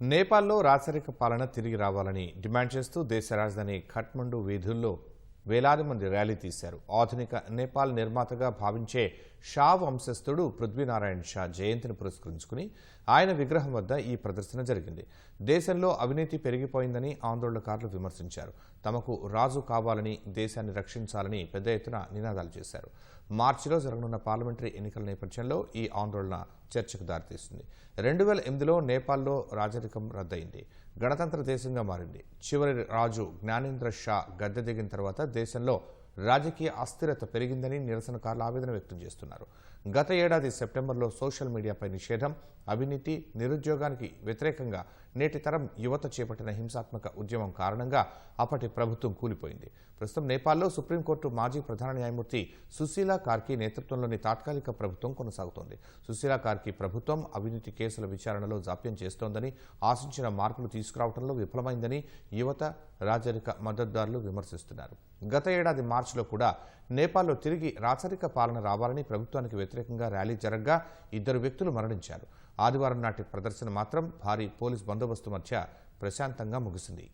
నేపాల్లో రాచరిక పాలన తిరిగి రావాలని డిమాండ్ చేస్తూ దేశ రాజధాని ఖట్మండు వీధుల్లో వేలాది మంది ర్యాలీ తీశారు. ఆధునిక నేపాల్ నిర్మాతగా భావించే షా వంశస్థుడు పృథ్వీనారాయణ షా జయంతిని పురస్కరించుకుని ఆయన విగ్రహం వద్ద ఈ ప్రదర్శన జరిగింది. దేశంలో అవినీతి పెరిగిపోయిందని ఆందోళనకారులు విమర్శించారు. తమకు రాజు కావాలని దేశాన్ని రక్షించాలని పెద్ద ఎత్తున నినాదాలు చేశారు. మార్చిలో జరగనున్న పార్లమెంటరీ ఎన్నికల నేపథ్యంలో ఈ ఆందోళన చర్చకు దారితీస్తుంది రెండు వేల ఎనిమిదిలో నేపాల్లో రాజరికం రద్దయింది. గణతంత్ర దేశంగా మారింది. చివరి రాజు జ్ఞానేంద్ర షా గద్దె దిగిన తర్వాత దేశంలో రాజకీయ అస్థిరత పెరిగిందని నిరసనకారులు ఆవేదన వ్యక్తం చేస్తున్నారు. గత ఏడాది సెప్టెంబర్లో సోషల్ మీడియాపై నిషేధం అవినీతి నిరుద్యోగానికి వ్యతిరేకంగా నేటి తరం యువత చేపట్టిన హింసాత్మక ఉద్యమం కారణంగా అప్పటి ప్రభుత్వం కూలిపోయింది. ప్రస్తుతం నేపాల్లో సుప్రీంకోర్టు మాజీ ప్రధాన న్యాయమూర్తి సుశీలా కార్కి నేతృత్వంలోని తాత్కాలిక ప్రభుత్వం కొనసాగుతోంది. సుశీలా కార్కి ప్రభుత్వం అవినీతి కేసుల విచారణలో జాప్యం చేస్తోందని ఆశించిన మార్పులు తీసుకురావడంలో విఫలమైందని యువత రాజరిక మద్దతుదారులు విమర్శిస్తున్నారు. గత ఏడాది మార్చిలో కూడా నేపాల్లో తిరిగి రాచరిక పాలన రావాలని ప్రభుత్వానికి వ్యతిరేకంగా ర్యాలీ జరగగా ఇద్దరు వ్యక్తులు మరణించారు. ఆదివారం నాటి ప్రదర్శన మాత్రం భారీ పోలీస్ బందోబస్తు మధ్య ప్రశాంతంగా ముగిసింది.